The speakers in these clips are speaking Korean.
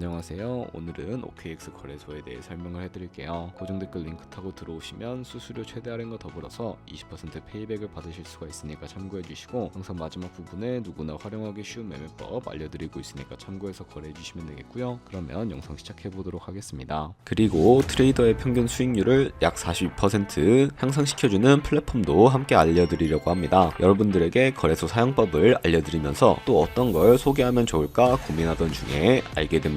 안녕하세요. 오늘은 OKX 거래소에 대해 설명을 해드릴게요. 고정 댓글 링크 타고 들어오시면 수수료 최대 할인과 더불어서 20% 페이백을 받으실 수가 있으니까 참고해 주시고 항상 마지막 부분에 누구나 활용하기 쉬운 매매법 알려드리고 있으니까 참고해서 거래해 주시면 되겠고요. 그러면 영상 시작해 보도록 하겠습니다. 그리고 트레이더의 평균 수익률을 약 42% 향상시켜주는 플랫폼도 함께 알려드리려고 합니다. 여러분들에게 거래소 사용법을 알려드리면서 또 어떤 걸 소개하면 좋을까 고민하던 중에 알게 된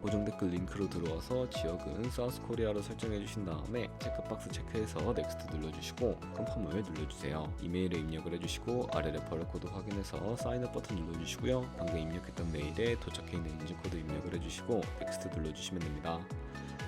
고정 댓글 링크로 들어와서 지역은 사우스 코리아로 설정해 주신 다음에 체크박스 체크해서 넥스트 눌러주시고 컨펌을 눌러주세요. 이메일에 입력을 해주시고 아래 레퍼럴 코드 확인해서 사인업 버튼 눌러주시고요. 방금 입력했던 메일에 도착해 있는 인증 코드 입력을 해주시고 넥스트 눌러주시면 됩니다.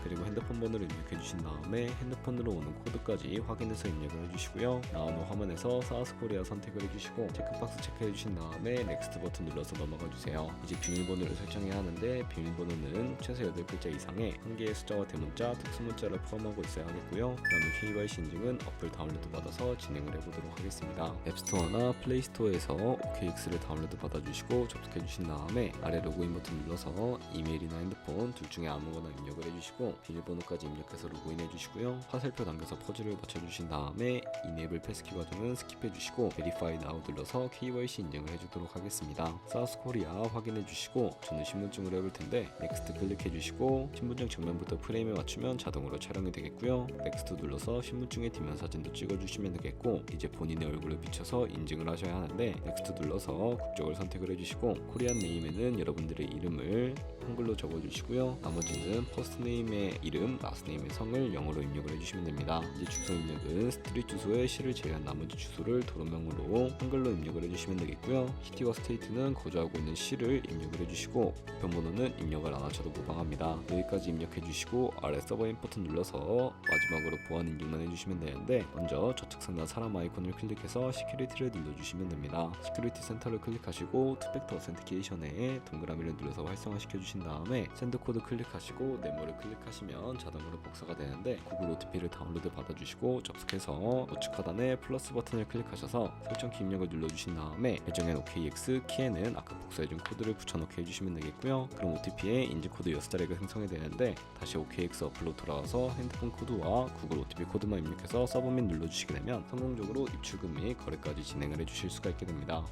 그리고 핸드폰 번호를 입력해 주신 다음에 핸드폰으로 오는 코드까지 확인해서 입력을 해주시고요. 나오는 화면에서 사우스 코리아 선택을 해주시고 체크박스 체크해 주신 다음에 넥스트 버튼 눌러서 넘어가 주세요. 이제 비밀번호를 설정해야 하는데 비밀번호는 최소 8글자 이상의 한 개의 숫자와 대문자, 특수문자를 포함하고 있어야 하겠고요. 그 다음에 KYC 인증은 어플 다운로드 받아서 진행을 해보도록 하겠습니다. 앱스토어나 플레이스토어에서 OKX를 다운로드 받아주시고 접속해 주신 다음에 아래 로그인 버튼 눌러서 이메일이나 핸드폰 둘 중에 아무거나 입력을 해주시고 비밀번호까지 입력해서 로그인 해주시고요. 화살표 당겨서 퍼즐을 맞춰주신 다음에 이네이블 패스키 과정은 스킵해 주시고 베리파이 나우 눌러서 KYC 인증을 해주도록 하겠습니다. 사우스 코리아 확인해 주시고 저는 신분증을 해볼 텐데 넥스트 클릭해 주시고 신분증 정면부터 프레임에 맞추면 자동으로 촬영이 되겠고요. 넥스트 눌러서 신분증의 뒷면 사진도 찍어주시면 되겠고 이제 본인의 얼굴을 비춰서 인증을 하셔야 하는데 넥스트 눌러서 국적을 선택을 해주시고 코리안 네임에는 여러분들의 이름을 한글로 적어주시고요. 나머지는 퍼스트 네임 의 이름, 라스트 네임의 성을 영어로 입력을 해주시면 됩니다. 이제 주소 입력은 스트릿 주소에 시를 제외한 나머지 주소를 도로명으로 한글로 입력을 해주시면 되겠고요. 시티와 스테이트는 거주하고 있는 시를 입력을 해주시고 우편번호는 입력을 안 하셔도 무방합니다. 여기까지 입력해 주시고 아래 서버 인 버튼 눌러서 마지막으로 보안 인증만 해주시면 되는데 먼저 좌측 상단 사람 아이콘을 클릭해서 시큐리티를 눌러주시면 됩니다. 시큐리티 센터를 클릭하시고 투팩터 어센티케이션에 동그라미를 눌러서 활성화시켜 주신 다음에 샌드 코드 클릭하시고 네모를 클릭하시 면 자동으로 복사가 되는데 구글 OTP를 다운로드 받아주시고 접속해서 우측 하단에 플러스 버튼을 클릭하셔서 설정 키 입력을 눌러주신 다음에 배정엔 OKX 키에는 아까 복사해준 코드를 붙여넣기 해주시면 되겠고요. 그럼 OTP에 인증 코드 6자리가 생성이 되는데 다시 OKX 어플로 돌아와서 핸드폰 코드와 구글 OTP 코드만 입력해서 서브밋 눌러주시게 되면 성공적으로 입출금 및 거래까지 진행을 해주실 수가 있게 됩니다.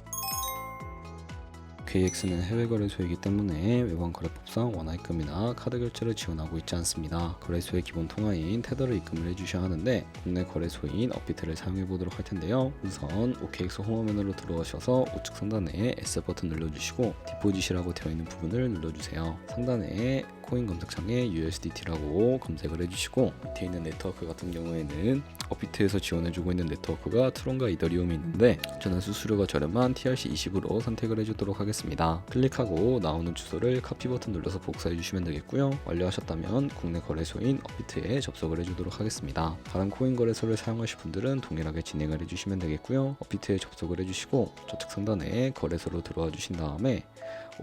KX는 해외 거래소이기 때문에 외환 거래법상 원화 입금이나 카드 결제를 지원하고 있지 않습니다. 거래소의 기본 통화인 테더를 입금을 해주셔야 하는데 국내 거래소인 업비트를 사용해 보도록 할 텐데요. 우선 OKX 홈화면으로 들어오셔서 우측 상단에 S 버튼 눌러주시고 디포짓이라고 되어 있는 부분을 눌러주세요. 상단에 코인 검색창에 USDT라고 검색을 해주시고 밑에 있는 네트워크 같은 경우에는 업비트에서 지원해주고 있는 네트워크가 트론과 이더리움이 있는데 저는 수수료가 저렴한 TRC20으로 선택을 해주도록 하겠습니다. 클릭하고 나오는 주소를 카피 버튼 눌러서 복사해 주시면 되겠고요. 완료하셨다면 국내 거래소인 업비트에 접속을 해주도록 하겠습니다. 다른 코인 거래소를 사용하실 분들은 동일하게 진행을 해주시면 되겠고요. 업비트에 접속을 해주시고 좌측 상단에 거래소로 들어와 주신 다음에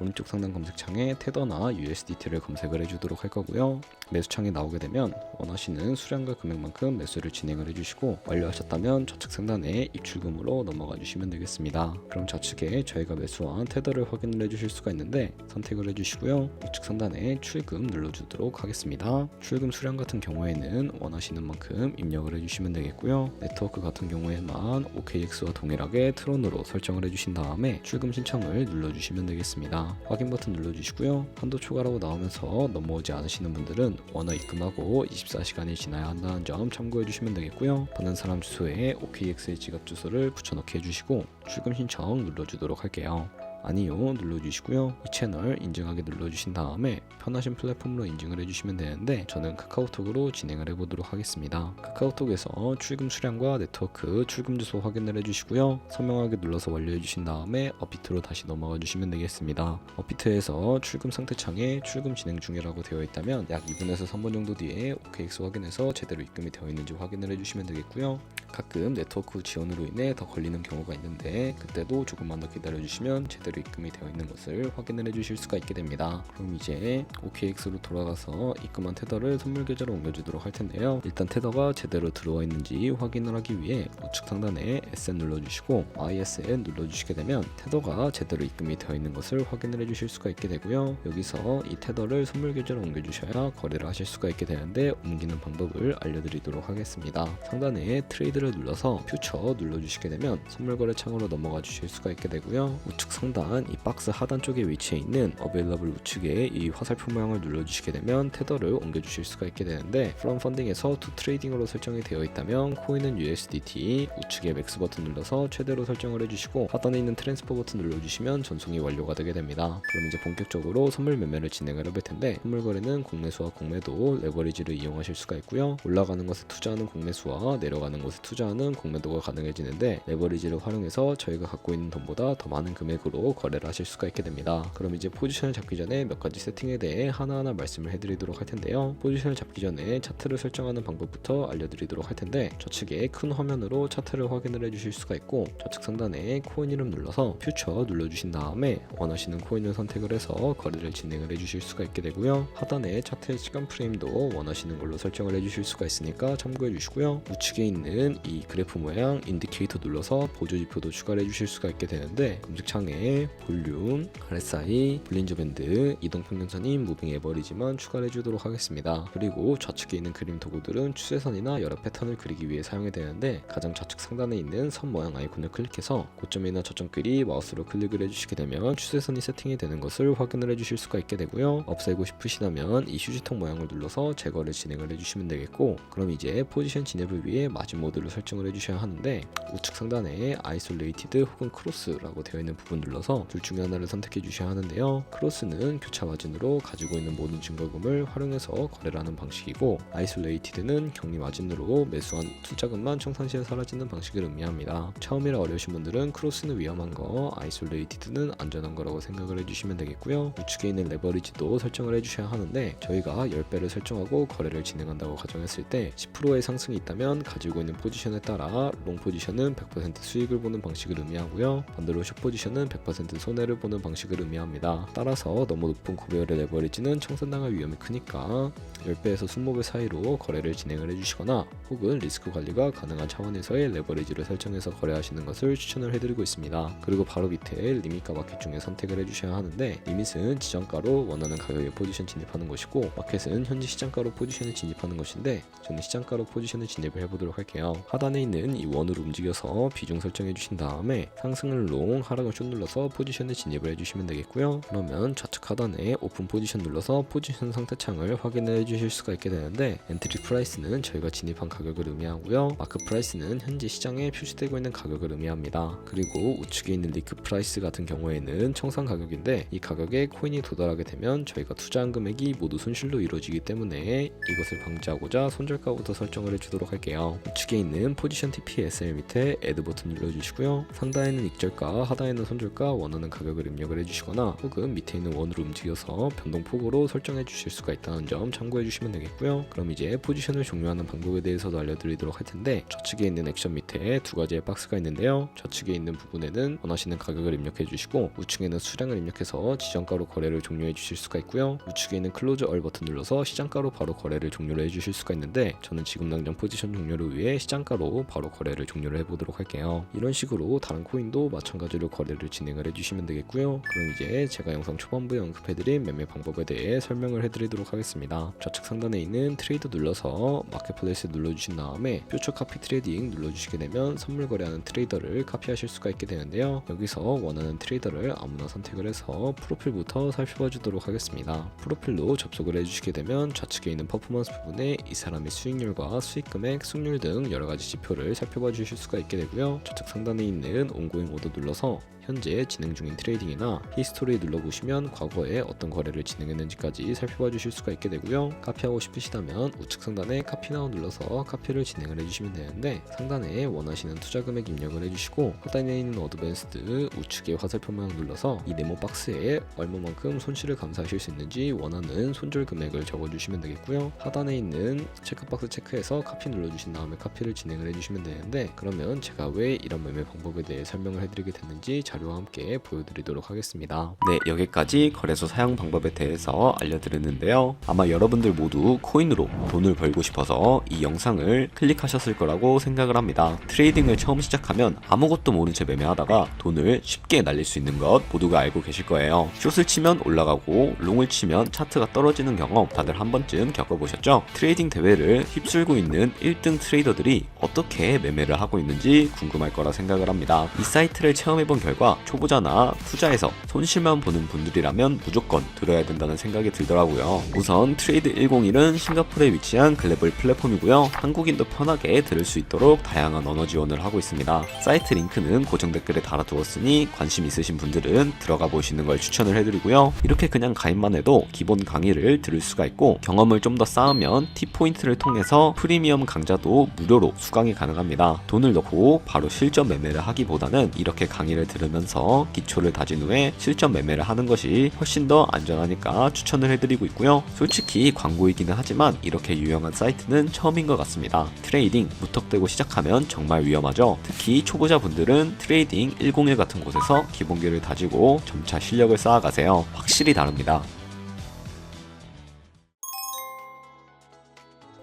오른쪽 상단 검색창에 테더나 USDT를 검색을 해주도록 할 거고요. 매수창에 나오게 되면 원하시는 수량과 금액만큼 매수를 진행을 해주시고 완료하셨다면 좌측 상단에 입출금으로 넘어가 주시면 되겠습니다. 그럼 좌측에 저희가 매수한 테더를 확인을 해주실 수가 있는데 선택을 해주시고요. 우측 상단에 출금 눌러주도록 하겠습니다. 출금 수량 같은 경우에는 원하시는 만큼 입력을 해주시면 되겠고요. 네트워크 같은 경우에만 OKX와 동일하게 트론으로 설정을 해주신 다음에 출금 신청을 눌러주시면 되겠습니다. 확인 버튼 눌러주시고요. 한도 초과라고 나오면서 넘어오지 않으시는 분들은 원화 입금하고 24시간이 지나야 한다는 점 참고해 주시면 되겠고요. 받는 사람 주소에 OKX의 지갑 주소를 붙여넣기 해주시고 출금 신청 눌러주도록 할게요. 아니요 눌러주시고요. 이 채널 인증하게 눌러주신 다음에 편하신 플랫폼으로 인증을 해주시면 되는데 저는 카카오톡으로 진행을 해보도록 하겠습니다. 카카오톡에서 출금 수량과 네트워크 출금 주소 확인을 해주시고요. 서명하게 눌러서 완료해주신 다음에 업비트로 다시 넘어가 주시면 되겠습니다. 업비트에서 출금 상태 창에 출금 진행 중이라고 되어 있다면 약 2분에서 3분 정도 뒤에 OKX 확인해서 제대로 입금이 되어 있는지 확인을 해주시면 되겠고요. 가끔 네트워크 지원으로 인해 더 걸리는 경우가 있는데 그때도 조금만 더 기다려주시면 제대로 입금이 되어 있는 것을 확인을 해주실 수가 있게 됩니다. 그럼 이제 OKX로 돌아가서 입금한 테더를 선물 계좌로 옮겨주도록 할 텐데요. 일단 테더가 제대로 들어와 있는지 확인을 하기 위해 우측 상단에 SN 눌러주시고 ISN 눌러주시게 되면 테더가 제대로 입금이 되어 있는 것을 확인을 해주실 수가 있게 되고요. 여기서 이 테더를 선물 계좌로 옮겨주셔야 거래를 하실 수가 있게 되는데 옮기는 방법을 알려드리도록 하겠습니다. 상단에 트레이드를 눌러서 퓨처 눌러주시게 되면 선물 거래 창으로 넘어가 주실 수가 있게 되고요. 우측 상단 이 박스 하단 쪽에 위치해 있는 어베일러블 우측에 이 화살표 모양을 눌러주시게 되면 테더를 옮겨주실 수가 있게 되는데 프롬 펀딩에서 투 트레이딩으로 설정이 되어 있다면 코인은 USDT 우측에 맥스 버튼 눌러서 최대로 설정을 해주시고 하단에 있는 트랜스퍼 버튼 눌러주시면 전송이 완료가 되게 됩니다. 그럼 이제 본격적으로 선물 매매를 진행을 해볼 텐데 선물 거래는 공매수와 공매도 레버리지를 이용하실 수가 있고요. 올라가는 것에 투자하는 공매수와 내려가는 것에 투자하는 공매도가 가능해지는데 레버리지를 활용해서 저희가 갖고 있는 돈보다 더 많은 금액으로 거래를 하실 수가 있게 됩니다. 그럼 이제 포지션을 잡기 전에 몇 가지 세팅에 대해 하나하나 말씀을 해드리도록 할 텐데요. 포지션을 잡기 전에 차트를 설정하는 방법부터 알려드리도록 할 텐데 좌측에 큰 화면으로 차트를 확인을 해주실 수가 있고 좌측 상단에 코인 이름 눌러서 퓨처 눌러주신 다음에 원하시는 코인을 선택을 해서 거래를 진행을 해주실 수가 있게 되고요. 하단에 차트의 시간 프레임도 원하시는 걸로 설정을 해주실 수가 있으니까 참고해 주시고요. 우측에 있는 이 그래프 모양 인디케이터 눌러서 보조 지표도 추가를 해주실 수가 있게 되는데 검색창에 볼륨, RSI, 볼린저 밴드, 이동 평균선인 무빙 에버리지만 추가를 해주도록 하겠습니다. 그리고 좌측에 있는 그림 도구들은 추세선이나 여러 패턴을 그리기 위해 사용이 되는데 가장 좌측 상단에 있는 선 모양 아이콘을 클릭해서 고점이나 저점끼리 마우스로 클릭을 해주시게 되면 추세선이 세팅이 되는 것을 확인을 해주실 수가 있게 되고요. 없애고 싶으시다면 이 휴지통 모양을 눌러서 제거를 진행을 해주시면 되겠고 그럼 이제 포지션 진입을 위해 마진 모드를 설정을 해주셔야 하는데 우측 상단에 아이솔레이티드 혹은 크로스라고 되어 있는 부분 눌러서 둘 중에 하나를 선택해 주셔야 하는데요. 크로스는 교차 마진으로 가지고 있는 모든 증거금을 활용해서 거래를 하는 방식이고 아이솔레이티드는 격리 마진으로 매수한 투자금만 청산시에 사라지는 방식을 의미합니다. 처음이라 어려우신 분들은 크로스는 위험한 거, 아이솔레이티드는 안전한 거라고 생각을 해주시면 되겠고요. 우측에 있는 레버리지도 설정을 해주셔야 하는데 저희가 10배를 설정하고 거래를 진행한다고 가정했을 때 10%의 상승이 있다면 가지고 있는 포지션에 따라 롱 포지션은 100% 수익을 보는 방식을 의미하고요. 반대로 숏 포지션은 100% 손해를 보는 방식을 의미합니다. 따라서 너무 높은 구배율의 레버리지는 청산당할 위험이 크니까 10배에서 20배 사이로 거래를 진행을 해주시거나 혹은 리스크 관리가 가능한 차원에서의 레버리지를 설정해서 거래하시는 것을 추천을 해드리고 있습니다. 그리고 바로 밑에 리밋과 마켓 중에 선택을 해주셔야 하는데 리밋은 지정가로 원하는 가격에 포지션 진입하는 것이고 마켓은 현재 시장가로 포지션을 진입하는 것인데 저는 시장가로 포지션을 진입을 해보도록 할게요. 하단에 있는 이 원을 움직여서 비중 설정해 주신 다음에 상승을 롱, 하락을 숏 눌러서 포지션에 진입을 해주시면 되겠고요. 그러면 좌측 하단에 오픈 포지션 눌러서 포지션 상태 창을 확인해 주실 수가 있게 되는데 엔트리 프라이스는 저희가 진입한 가격을 의미하고요. 마크 프라이스는 현재 시장에 표시되고 있는 가격을 의미합니다. 그리고 우측에 있는 리크 프라이스 같은 경우에는 청산 가격인데 이 가격에 코인이 도달하게 되면 저희가 투자한 금액이 모두 손실로 이루어지기 때문에 이것을 방지하고자 손절가부터 설정을 해주도록 할게요. 우측에 있는 포지션 TPSL 밑에 애드 버튼 눌러주시고요. 상단에는 익절가, 하단에는 손절가 원하는 가격을 입력을 해주시거나 혹은 밑에 있는 원으로 움직여서 변동폭으로 설정해 주실 수가 있다는 점 참고해 주시면 되겠고요. 그럼 이제 포지션을 종료하는 방법에 대해서도 알려드리도록 할 텐데 좌측에 있는 액션 밑에 두 가지의 박스가 있는데요. 좌측에 있는 부분에는 원하시는 가격을 입력해 주시고 우측에는 수량을 입력해서 지정가로 거래를 종료해 주실 수가 있고요. 우측에 있는 클로즈 얼 버튼 눌러서 시장가로 바로 거래를 종료를 해 주실 수가 있는데 저는 지금 당장 포지션 종료를 위해 시장가로 바로 거래를 종료를 해 보도록 할게요. 이런 식으로 다른 코인도 마찬가지로 거래를 진행을 해 주시면 되겠고요. 그럼 이제 제가 영상 초반부에 언급해 드린 매매 방법에 대해 설명을 해 드리도록 하겠습니다. 좌측 상단에 있는 트레이드 눌러서 마켓플레이스 눌러 주신 다음에 퓨처 카피 트레이딩 눌러 주시게 되면 선물 거래하는 트레이더를 카피하실 수가 있게 되는데요. 여기서 원하는 트레이더를 아무나 선택을 해서 프로필부터 살펴봐 주도록 하겠습니다. 프로필로 접속을 해주시게 되면 좌측에 있는 퍼포먼스 부분에 이 사람의 수익률과 수익 금액, 승률 등 여러 가지 가지 지표를 살펴봐 주실 수가 있게 되고요. 좌측 상단에 있는 온고잉 오더 눌러서 현재 진행 중인 트레이딩이나 히스토리 눌러보시면 과거에 어떤 거래를 진행했는지까지 살펴봐 주실 수가 있게 되고요. 카피하고 싶으시다면 우측 상단에 카피 나우 눌러서 카피를 진행을 해주시면 되는데 상단에 원하시는 투자 금액 입력을 해주시고 하단에 있는 어드밴스드 우측의 화살표 모양 눌러서 이 네모 박스에 얼마만큼 손실을 감사하실 수 있는지 원하는 손절 금액을 적어주시면 되겠고요. 하단에 있는 체크박스 체크해서 카피 눌러주신 다음에 카피를 진행을 해주시면 되는데 그러면 제가 왜 이런 매매 방법에 대해 설명을 해드리게 됐는지 자료와 함께 보여드리도록 하겠습니다. 네, 여기까지 거래소 사용 방법에 대해서 알려드렸는데요. 아마 여러분들 모두 코인으로 돈을 벌고 싶어서 이 영상을 클릭하셨을 거라고 생각을 합니다. 트레이딩을 처음 시작하면 아무것도 모른 채 매매하다가 돈을 쉽게 날릴 수 있는 것 모두가 알고 계실 거예요. 숏을 치면 올라가고 롱을 치면 차트가 떨어지는 경험 다들 한 번쯤 겪어보셨죠? 트레이딩 대회를 휩쓸고 있는 1등 트레이더들이 어떻게 매매를 하고 있는지 궁금할 거라 생각을 합니다. 이 사이트를 체험해본 결과 초보자나 투자에서 손실만 보는 분들이라면 무조건 들어야 된다는 생각이 들더라고요. 우선 트레이드 101은 싱가포르에 위치한 글로벌 플랫폼이고요. 한국인도 편하게 들을 수 있도록 다양한 언어 지원을 하고 있습니다. 사이트 링크는 고정 댓글에 달아두었으니 관심 있으신 분들은 들어가 보시는 걸 추천을 해드리고요. 이렇게 그냥 가입만 해도 기본 강의를 들을 수가 있고 경험을 좀 더 쌓으면 T포인트를 통해서 프리미엄 강좌도 무료로 수강이 가능합니다. 돈을 넣고 바로 실전 매매를 하기보다는 이렇게 강의를 들으면서 기초를 다진 후에 실전 매매를 하는 것이 훨씬 더 안전하니까 추천을 해드리고 있고요. 솔직히 광고이기는 하지만 이렇게 유용한 사이트는 처음인 것 같습니다. 트레이딩 무턱대고 시작하면 정말 위험하죠. 특히 초보자분들은 트레이딩 101 같은 곳에서 기본기를 다지고 점차 실력을 쌓아가세요. 확실히 다릅니다.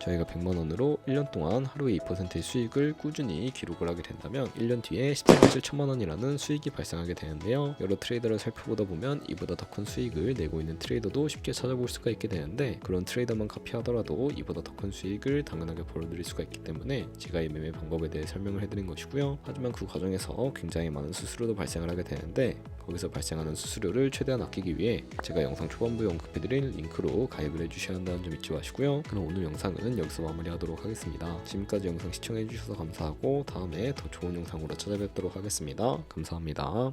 저희가 100만 원으로 1년 동안 하루에 2%의 수익을 꾸준히 기록을 하게 된다면 1년 뒤에 17만 7천만 원이라는 수익이 발생하게 되는데요. 여러 트레이더를 살펴보다 보면 이보다 더 큰 수익을 내고 있는 트레이더도 쉽게 찾아볼 수가 있게 되는데 그런 트레이더만 카피하더라도 이보다 더 큰 수익을 당연하게 벌어들일 수가 있기 때문에 제가 이 매매 방법에 대해 설명을 해드린 것이고요. 하지만 그 과정에서 굉장히 많은 수수료도 발생을 하게 되는데 거기서 발생하는 수수료를 최대한 아끼기 위해 제가 영상 초반부에 언급해드린 링크로 가입을 해주셔야 한다는 점 잊지 마시고요. 그럼 오늘 영상은 여기서 마무리하도록 하겠습니다. 지금까지 영상 시청해주셔서 감사하고 다음에 더 좋은 영상으로 찾아뵙도록 하겠습니다. 감사합니다.